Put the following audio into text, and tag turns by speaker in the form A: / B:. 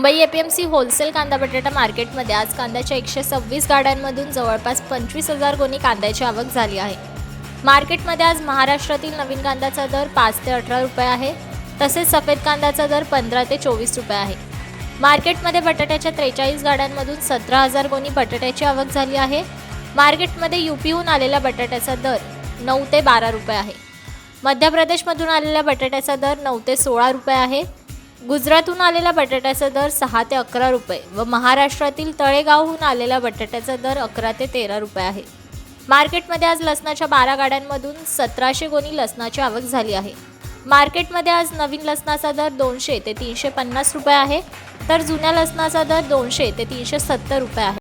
A: Mumbai APMC wholesale कांदा बटाटा मार्केटमध्ये आज कांद्याच्या एकशे सव्वीस गाड्यांमधून जवळपास पंचवीस हजार गोणी कांद्याची आवक झाली आहे. मार्केटमध्ये आज महाराष्ट्रातील नवीन कांद्याचा दर पाच ते अठरा रुपये आहे तसेच सफेद कांद्याचा दर पंधरा ते चोवीस रुपये आहे. मार्केटमध्ये बटाट्याच्या त्रेचाळीस गाड्यांमधून सतरा हजार गोणी बटाट्याची आवक झाली आहे. मार्केटमध्ये युपीहून आलेल्या बटाट्याचा दर नऊ ते बारा रुपये आहे. मध्य प्रदेशमधून आलेल्या बटाट्याचा दर नऊ ते सोळा रुपये आहे. गुजरातहून आलेला बटाट्याचा दर सहा ते अकरा रुपये व महाराष्ट्रातील तळेगावहून आलेला बटाट्याचा दर अकरा ते तेरा रुपये आहे. मार्केटमध्ये आज लसणाच्या बारा गाड्यांमधून सतराशे गोणी लसणाची आवक झाली आहे. मार्केटमध्ये आज नवीन लसणाचा दर दोनशे ते तीनशे पन्नास रुपये आहे तर जुन्या लसणाचा दर दोनशे ते तीनशे सत्तर रुपये आहे.